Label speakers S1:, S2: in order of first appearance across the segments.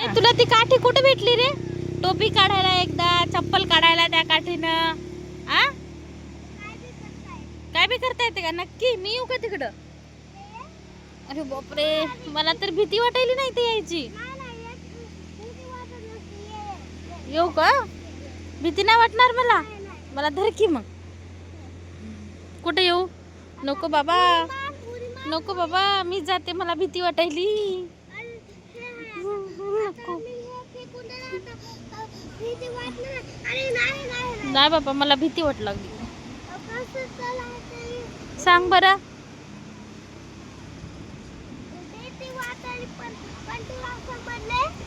S1: तुला ती काठी कुठे भेटली रे? टोपी काढायला एकदा चप्पल काढायला त्या काठीनं. आ? काय बी करता येते का? नक्की मी येऊ का तिकडं? अरे बापरे मला तर भीती वाटायली नाही ते यायची. येऊ का? भीती नाही वाटणार मला? मला धर की मग. कुठे येऊ? नको बाबा. नको बाबा मी जाते मला भीती वाटायली. नको. नाही बाबा मला भीती वाट लागली. सांग बरं.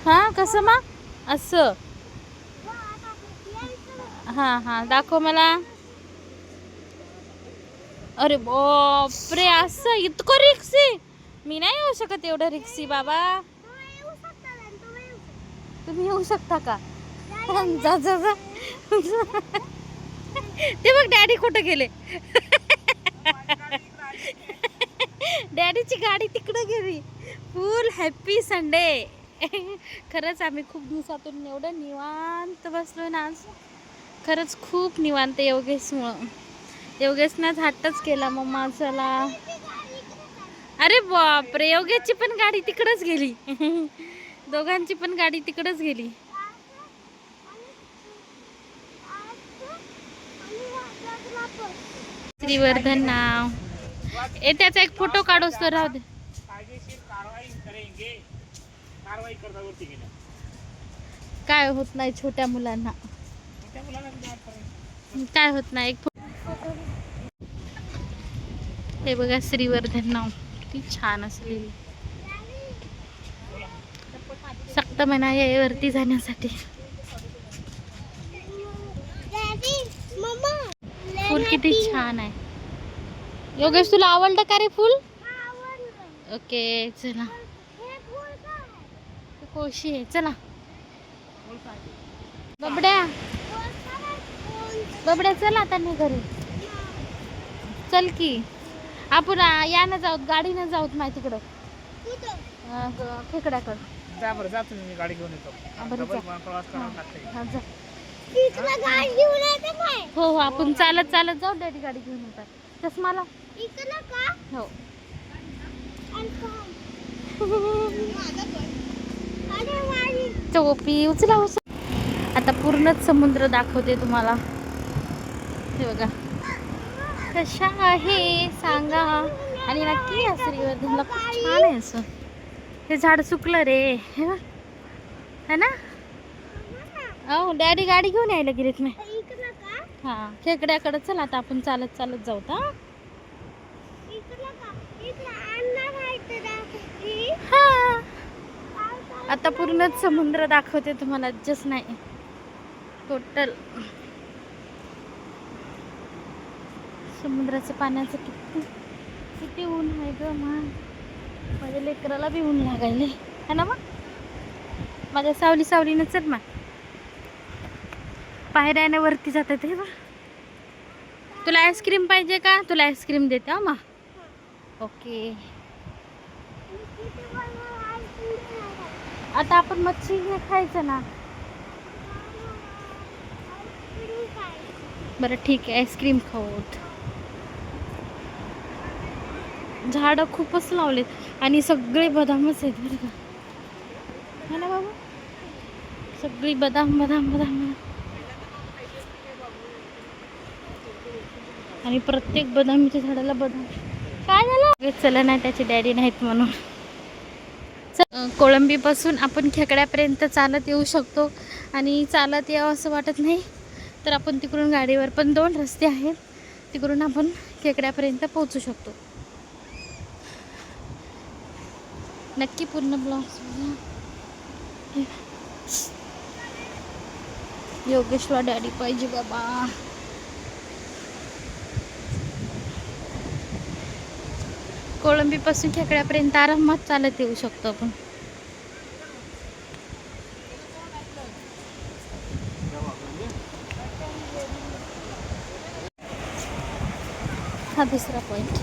S1: हा कसं मग? असं. हा हा दाखव मला. अरे बापरे असं इतकं रिक्सी. मी नाही येऊ शकत एवढं रिक्सी बाबा. तुम्ही येऊ शकता का? जा जा जा. ते बघ डॅडी कुठं गेले. डॅडीची गाडी तिकडं गेली. Full happy Sunday. खरंच आम्ही खूप दिवसातून एवढं निवांत बसलो ना आज. खरंच खूप निवांत योगेशमुळं योगेशनाच हट्टच केला मग माणसाला अरे बापरे योगेशची पण गाडी तिकडंच गेली. दोघांची पण गाडी तिकडच गेली. श्रीवर्धन नाव. ए त्याचा एक फोटो काढूस तर राहू दे. काय होत नाही छोट्या मुलांना. काय होत नाही एक हे बघा श्रीवर्धन नाव. किती छान असलेली. सक्त म्हणा वरती जाण्यासाठी. फुल किती छान आहे. योगेश तुला आवडलं का रे फुल? ओके चला. कोशी आहे चला. बबड्या. बबड्या चल आता नाही घरी. चल की. आपण आ, यानं जाऊत गाडीनं जाऊत माहिती तिकडं. खेकड्याकडं.
S2: बरं जा तुम्ही मी गाडी घेऊन येतो.
S1: हा,
S2: डबल. प्रवास करावा
S1: हा, आपण चालत चालत जाऊ डॅडी गाडी घेऊन येतात. चष्माला. हो. टोपी उचला उचला. आता पूर्णच समुद्र दाखवते तुम्हाला. हे बघा. कशा आहे सांगा. आणि नक्की या श्रीवर्धनला खूप छान आहे असं. हे झाड सुकलं रे हे बघ. है ना? हो डॅडी गाडी घेऊन यायला गेलेत मी हा खेकड्याकडे चल आता आपण चालत चालत जाऊ हा? हा. आता पूर्णच समुद्र दाखवते तुम्हाला जस्ट नाही. टोटल समुद्राचं पाण्याचं किती किती ऊन आहे ग मा. माझ्या लेकराला बी ऊन लागायले है ना मग? माझ्या सावली सावलीनं चल मग. पायऱ्याने वरती जातात हे बा तुला आईस्क्रीम पाहिजे का? तुला आईस्क्रीम देते हा मा. ओके आता आपण मच्छी हे खायचं ना. बरं ठीक आहे आईस्क्रीम खाऊ. झाडं खूपच लावलेत. आणि सगळे बदामच आहेत बरं का. है ना बाबा? सगळी बदाम बदाम बदाम आणि प्रत्येक बदामीच्या झाडाला बदाम. काय झालं? चला नाही त्याचे डॅडी नाहीत म्हणून. कोळंबीपासून आपण खेकड्यापर्यंत चालत येऊ शकतो. आणि चालत यावं असं वाटत नाही. तर आपण तिकडून गाडीवर पण दोन रस्ते आहेत. तिकडून आपण खेकड्यापर्यंत पोहोचू शकतो. नक्की पूर्ण ब्लॉग योगेश्वर डॅडी पाहिजे बाबा. कोळंबीपासून खेकड्यापर्यंत आरामात चालत येऊ शकतो आपण. हा दुसरा पॉईंट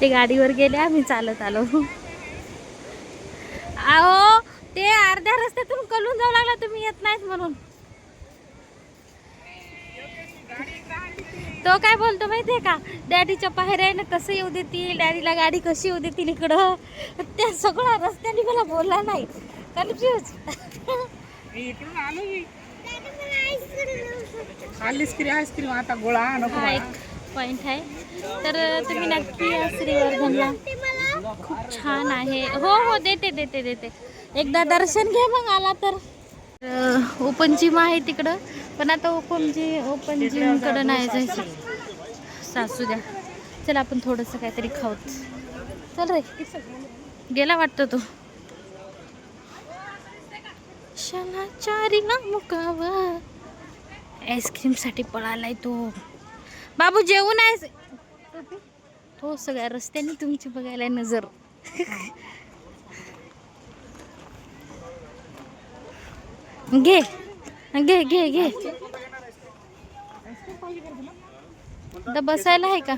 S1: ते गाडीवर गेले आम्ही चालत आलो. अहो ते अर्ध्या रस्त्यातून कलून जाऊ लागला तुम्ही येत नाहीत म्हणून. तो काय बोलतो माहितीये का? डॅडीच्या बाहेर आहे ना कसं येऊ देतील डॅडीला गाडी कशी येऊ देतील इकडं. त्या सगळ्या रस्त्याने मला बोलला नाही. कन्फ्यूज
S2: मी इकडून आलो मी खाल्लीच की आईस्क्रीम आता गोळा
S1: पॉईंट पॉइंट आहे. तर तुम्ही नक्की या श्रीवर्धनला. खूप छान आहे. हो हो देते देते देते. एकदा दर्शन घ्या मग आला तर. ओपन जिम आहे तिकडं. पण आता ओपन जी ओपन जिमकडं नाही जायचं. सासू द्या. चला आपण थोडंसं काहीतरी खाऊत. चल रे. गेला वाटतं तो. शनाचारीला मुकावा आईस्क्रीमसाठी पळालाय तो. बाबू जेवून आहेस तो सगळ्या रस्त्याने तुमची बघायला नजर. घे घे घे घे. आता बसायला आहे का?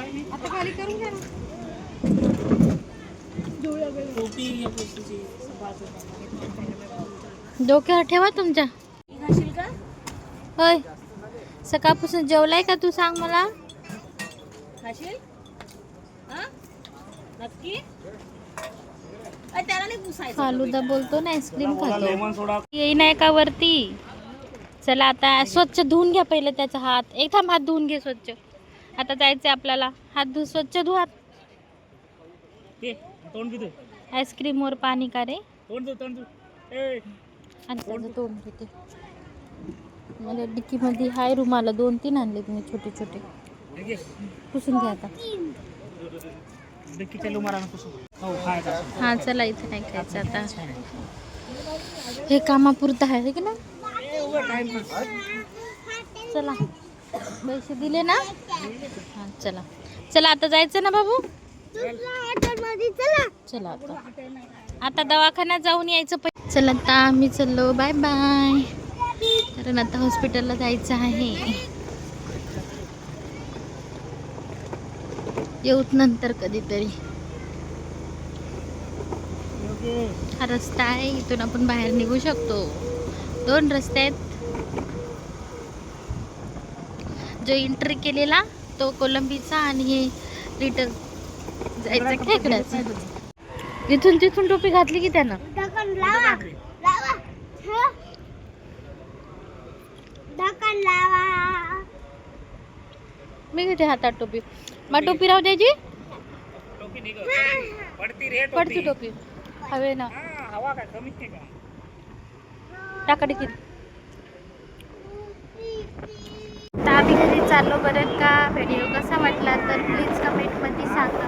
S2: आहे.
S1: डोक्यावर ठेवा तुमच्या. होय. सकाळपासून जेवलाय का तू सांग मला? फालुदा बोलतो ना आईस्क्रीम खातो.
S2: Lemon soda.
S1: येई नाही का वरती? चला आता स्वच्छ धुवून घ्या पहिलं त्याचा हात. एक थांब हात धुवून घे स्वच्छ. आता जायचंय आपल्याला. हात धु स्वच्छ धु हात. आईस्क्रीमवर पाणी का रे?
S2: तोंड दे तोंड
S1: तोंड मला डिक्कीमध्ये हाय रुमाला दोन तीन आणलेत मी छोटे छोटे. पुसून घ्या आता.
S2: हो.
S1: हा चला इथे नाही खायचं आता. हे कामापुरतं आहे की ना. चला. पैसे दिले ना? हा चला. चला आता जायचं ना बाबू? चला आता. आता दवाखान्यात जाऊन यायचं चला आता आम्ही चाललो. बाय बाय कारण आता हॉस्पिटलला जायचं आहे. येऊत नंतर कधीतरी. हा रस्ता आहे इथून आपण बाहेर निघू शकतो. दोन रस्ते आहेत. जो एंट्री केलेला तो कोलंबीचा आणि हे रिटर्न जायचं खेकड्याचा. इथून तिथून टोपी घातली की त्यानं? मी घेते हातात टोपी. मग टोपी राहू द्यायची?
S2: टोपी. पडती रे
S1: पडती टोपी. हवे ना.
S2: हा, हवा काय का?
S1: टाका किती तर आम्ही घरी चाललो बरं का? व्हिडिओ कसा वाटला तर प्लीज कमेंटमध्ये सांगा